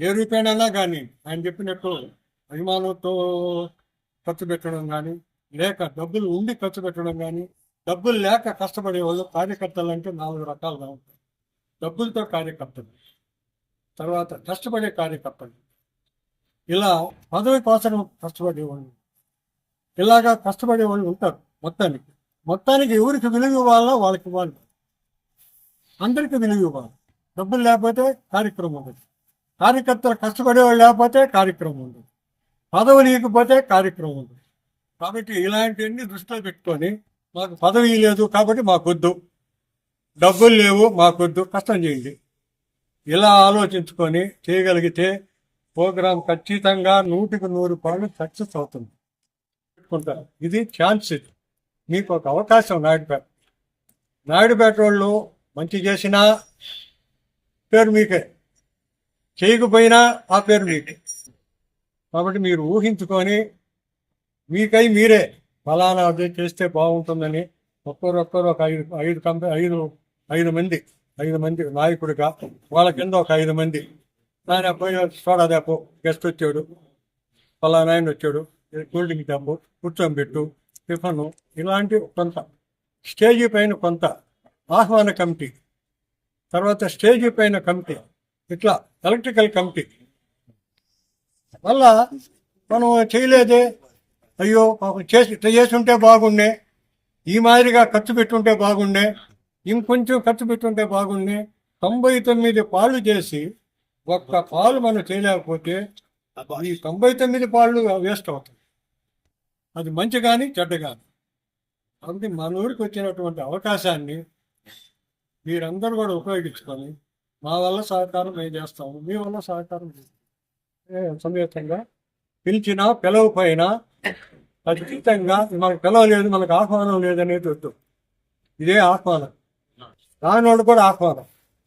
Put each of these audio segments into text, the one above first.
ఏ రూపేణైనా కానీ ఆయన చెప్పినట్టు అభిమానంతో ఖర్చు పెట్టడం కానీ లేక డబ్బులు ఉండి ఖర్చు పెట్టడం కానీ డబ్బులు లేక కష్టపడే వాళ్ళు కార్యకర్తలు అంటే నాలుగు రకాలుగా ఉంటాయి. డబ్బులతో కార్యకర్తలు తర్వాత కష్టపడే కార్యకర్తలు. ఇలా పదవి కోసం కష్టపడేవాళ్ళు ఇలాగా కష్టపడే వాళ్ళు ఉంటారు మొత్తానికి. మొత్తానికి ఎవరికి విలువ ఇవ్వాలో వాళ్ళకి ఇవ్వాలి. అందరికీ విలువ ఇవ్వాలి. డబ్బులు లేకపోతే కార్యక్రమం ఉండదు. కార్యకర్తలు కష్టపడేవాళ్ళు లేకపోతే కార్యక్రమం ఉండదు. పదవి లేకపోతే కార్యక్రమం ఉండదు. కాబట్టి ఇలాంటివన్నీ దృష్టిలో పెట్టుకొని మాకు పదవి లేదు కాబట్టి మాకొద్దు. డబ్బులు లేవు మాకొద్దు. కష్టం చేయండి. ఇలా ఆలోచించుకొని చేయగలిగితే ప్రోగ్రాం ఖచ్చితంగా నూటికి నూరు పాలు సక్సెస్ అవుతుంది. పెట్టుకుంటారు. ఇది ఛాన్స్ ఇది. మీకు ఒక అవకాశం నాయుడుపేట. నాయుడుపేట వాళ్ళు మంచి చేసినా పేరు మీకే. చేయకపోయినా ఆ పేరు మీకే. కాబట్టి మీరు ఊహించుకొని మీకై మీరే ఫలానా అది చేస్తే బాగుంటుందని ఒక్కరు ఒక్కరు ఒక ఐదు ఐదు కంపెనీ ఐదు ఐదు మంది ఐదు మంది నాయకుడిగా వాళ్ళ కింద ఒక ఐదు మంది. ఆయన పోయి సోడా గెస్ట్ వచ్చాడు ఫలానా ఆయన వచ్చాడు కూల్ డ్రింక్ డబ్బు కూర్చోబెట్టు టిఫను ఇలాంటి కొంత. స్టేజీ పైన కొంత. ఆహ్వాన కమిటీ. తర్వాత స్టేజీ పైన కమిటీ. ఇట్లా ఎలక్ట్రికల్ కమిటీ వల్ల మనం చేయలేదే. అయ్యో చేసి ఇట్లా చేసి ఉంటే బాగుండే. ఈ మాదిరిగా ఖర్చు పెట్టుంటే బాగుండే. ఇంకొంచెం ఖర్చు పెట్టుంటే బాగుండే. తొంభై తొమ్మిది పాళ్ళు చేసి ఒక్క పాలు మనం చేయలేకపోతే ఈ తొంభై తొమ్మిది పాళ్ళు వేస్ట్ అవుతాయి. అది మంచి కానీ చెడ్డ కానీ అందుకే మన ఊరికి వచ్చినటువంటి అవకాశాన్ని మీరందరూ కూడా ఉపయోగించుకొని మా వల్ల సహకారం మేము చేస్తాము మీ వల్ల సహకారం ఏ సమేతంగా పిలిచినా పిలవపోయినా ఖచ్చితంగా మనకు పిలవలేదు మనకు ఆహ్వానం లేదనేది వద్దు. ఇదే ఆహ్వానం. రానోడు కూడా ఆహ్వానం.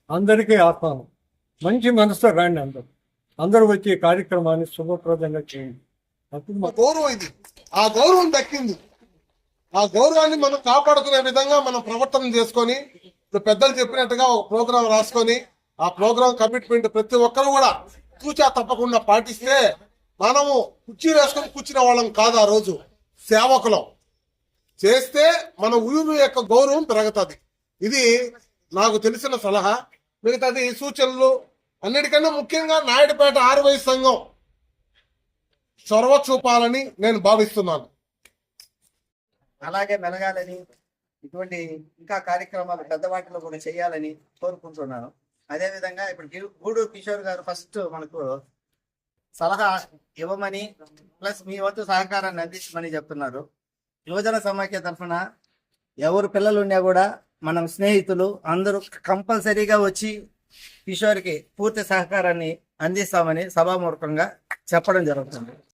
అందరికీ ఆహ్వానం. మంచి మనసుతో రండి అందరు. అందరూ వచ్చి కార్యక్రమాన్ని శుభప్రదంగా చేయండి. అప్పుడు మా గౌరవం ఇది. ఆ గౌరవం దక్కింది. ఆ గౌరవాన్ని మనం కాపాడుకునే విధంగా మనం ప్రవర్తన చేసుకొని ఇప్పుడు పెద్దలు చెప్పినట్టుగా ఒక ప్రోగ్రాం రాసుకొని ఆ ప్రోగ్రాం కమిట్మెంట్ ప్రతి ఒక్కరు కూడా తూచా తప్పకుండా పాటిస్తే మనము కుర్చీ వేసుకొని కూర్చునే వాళ్ళం కాదు ఆ రోజు. సేవకులం. చేస్తే మన ఊరు యొక్క గౌరవం పెరుగుతుంది. ఇది నాకు తెలిసిన సలహా. మిగతాది సూచనలు అన్నిటికన్నా ముఖ్యంగా నాయుడుపేట ఆరువై సంఘం చొరవ చూపాలని నేను భావిస్తున్నాను. అలాగే మెలగాలని ఇటువంటి ఇంకా కార్యక్రమాలు పెద్దవాటిలో కూడా చేయాలని కోరుకుంటున్నాను. అదే విధంగా ఇప్పుడు గూడు గూడూరు కిషోర్ గారు ఫస్ట్ మనకు సలహా ఇవ్వమని ప్లస్ మీ వంతు సహకారాన్ని అందించమని చెప్తున్నారు. యువజన సమాఖ్య తరఫున ఎవరు పిల్లలు ఉన్నా కూడా మనం స్నేహితులు అందరూ కంపల్సరీగా వచ్చి కిషోర్కి పూర్తి సహకారాన్ని అందిస్తామని సభామూర్ఖంగా చెప్పడం జరుగుతుంది.